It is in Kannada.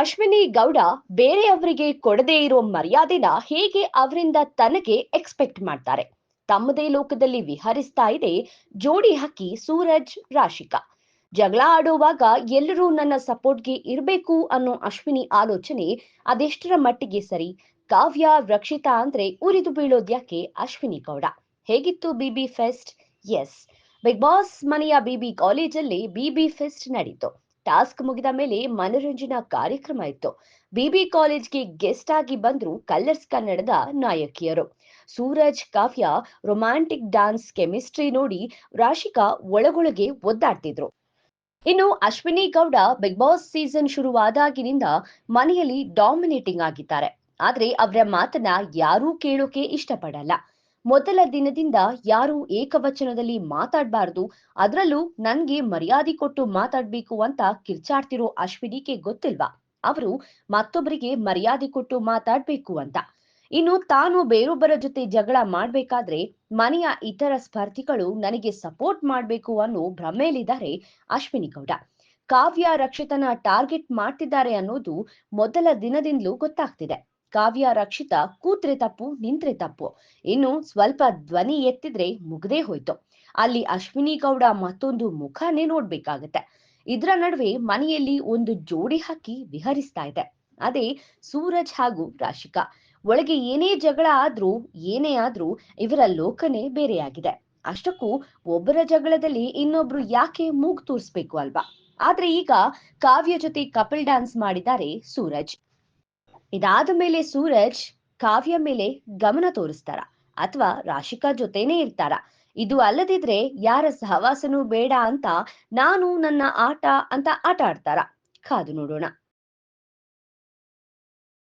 ಅಶ್ವಿನಿ ಗೌಡ ಬೇರೆಯವರಿಗೆ ಕೊಡದೇ ಇರೋ ಮರ್ಯಾದೆನ ಹೇಗೆ ಅವರಿಂದ ತನಗೆ ಎಕ್ಸ್ಪೆಕ್ಟ್ ಮಾಡ್ತಾರೆ? ತಮ್ಮದೇ ಲೋಕದಲ್ಲಿ ವಿಹರಿಸ್ತಾ ಇದೆ ಜೋಡಿ ಹಕ್ಕಿ ಸೂರಜ್ ರಾಶಿಕಾ. ಜಗಳ ಆಡುವಾಗ ಎಲ್ಲರೂ ನನ್ನ ಸಪೋರ್ಟ್ಗೆ ಇರಬೇಕು ಅನ್ನೋ ಅಶ್ವಿನಿ ಆಲೋಚನೆ ಅದೆಷ್ಟರ ಮಟ್ಟಿಗೆ ಸರಿ? ಕಾವ್ಯ, ರಕ್ಷಿತಾ ಅಂದ್ರೆ ಉರಿದು ಬೀಳೋದ್ಯಾಕೆ ಅಶ್ವಿನಿ ಗೌಡ? ಹೇಗಿತ್ತು BB fest yes Bigg Boss ಮನೆಯ ಬಿಬಿ ಕಾಲೇಜಲ್ಲಿ ಬಿಬಿ ಫೆಸ್ಟ್ ನಡೀತು. ಟಾಸ್ಕ್ ಮುಗಿದ ಮೇಲೆ ಮನೋರಂಜನಾ ಕಾರ್ಯಕ್ರಮ ಇತ್ತು. ಬಿಬಿ ಕಾಲೇಜ್ಗೆ ಗೆಸ್ಟ್ ಆಗಿ ಬಂದ್ರು ಕಲರ್ಸ್ ಕನ್ನಡದ ನಾಯಕಿಯರು. Suraj Kavya, romantic dance chemistry ನೋಡಿ ರಾಶಿಕಾ ಒಳಗೊಳಗೆ ಒದ್ದಾಡ್ತಿದ್ರು. ಇನ್ನು Ashwini Gowda Bigg Boss season ಶುರುವಾದಾಗಿನಿಂದ ಮನೆಯಲ್ಲಿ ಡಾಮಿನೇಟಿಂಗ್ ಆಗಿದ್ದಾರೆ. ಆದ್ರೆ ಅವರ ಮಾತನ್ನ ಯಾರೂ ಕೇಳೋಕೆ ಇಷ್ಟಪಡಲ್ಲ. ಮೊದಲ ದಿನದಿಂದ ಯಾರು ಏಕವಚನದಲ್ಲಿ ಮಾತಾಡಬಾರ್ದು. ಅದರಲ್ಲೂ ನನ್ಗೆ ಮರ್ಯಾದೆ ಕೊಟ್ಟು ಮಾತಾಡ್ಬೇಕು ಅಂತ ಕಿರ್ಚಾಡ್ತಿರೋ ಅಶ್ವಿನಿಗೆ ಗೊತ್ತಿಲ್ವಾ? ಅವರು ಮತ್ತೊಬ್ಬರಿಗೆ ಮರ್ಯಾದೆ ಕೊಟ್ಟು ಮಾತಾಡ್ಬೇಕು ಅಂತ. ಇನ್ನು ತಾನು ಬೇರೊಬ್ಬರ ಜೊತೆ ಜಗಳ ಮಾಡ್ಬೇಕಾದ್ರೆ ಮನೆಯ ಇತರ ಸ್ಪರ್ಧಿಗಳು ನನಗೆ ಸಪೋರ್ಟ್ ಮಾಡ್ಬೇಕು ಅನ್ನೋ ಭ್ರಮೆಯಲ್ಲಿದ್ದಾರೆ ಅಶ್ವಿನಿ ಗೌಡ. ಕಾವ್ಯ ರಕ್ಷಿತನ ಟಾರ್ಗೆಟ್ ಮಾಡ್ತಿದ್ದಾರೆ ಅನ್ನೋದು ಮೊದಲ ದಿನದಿಂದಲೂ ಗೊತ್ತಾಗ್ತಿದೆ. ಕಾವ್ಯ ರಕ್ಷಿತ, ಕೂತ್ರೆ ತಪ್ಪು, ನಿಂತ್ರೆ ತಪ್ಪು. ಇನ್ನು ಸ್ವಲ್ಪ ಧ್ವನಿ ಎತ್ತಿದ್ರೆ ಮುಗ್ದೇ ಹೋಯ್ತು. ಅಲ್ಲಿ ಅಶ್ವಿನಿ ಗೌಡ ಮತ್ತೊಂದು ಮುಖನೇ ನೋಡ್ಬೇಕಾಗತ್ತೆ. ಇದ್ರ ನಡುವೆ ಮನೆಯಲ್ಲಿ ಒಂದು ಜೋಡಿ ಹಾಕಿ ವಿಹರಿಸ್ತಾ ಇದೆ. ಅದೇ ಸೂರಜ್ ಹಾಗೂ ರಾಶಿಕಾ. ಒಳಗೆ ಏನೇ ಜಗಳ ಆದ್ರೂ, ಏನೇ ಆದ್ರೂ ಇವರ ಲೋಕನೇ ಬೇರೆಯಾಗಿದೆ. ಅಷ್ಟಕ್ಕೂ ಒಬ್ಬರ ಜಗಳದಲ್ಲಿ ಇನ್ನೊಬ್ರು ಯಾಕೆ ಮೂಗ್ ತೂರ್ಸ್ಬೇಕು ಅಲ್ವಾ? ಆದ್ರೆ ಈಗ ಕಾವ್ಯ ಜೊತೆ ಕಪಲ್ ಡ್ಯಾನ್ಸ್ ಮಾಡಿದ್ದಾರೆ ಸೂರಜ್. ಇದಾದ ಮೇಲೆ ಸೂರಜ್ ಕಾವ್ಯ ಮೇಲೆ ಗಮನ ತೋರಿಸ್ತಾರ ಅಥವಾ ರಾಶಿಕಾ ಜೊತೆನೆ ಇರ್ತಾರ. ಇದು ಅಲ್ಲದಿದ್ರೆ ಯಾರ ಸಹವಾಸನೂ ಬೇಡ ಅಂತ ನಾನು ನನ್ನ ಆಟ ಅಂತ ಆಟ ಆಡ್ತಾರ. ಕಾದು ನೋಡೋಣ.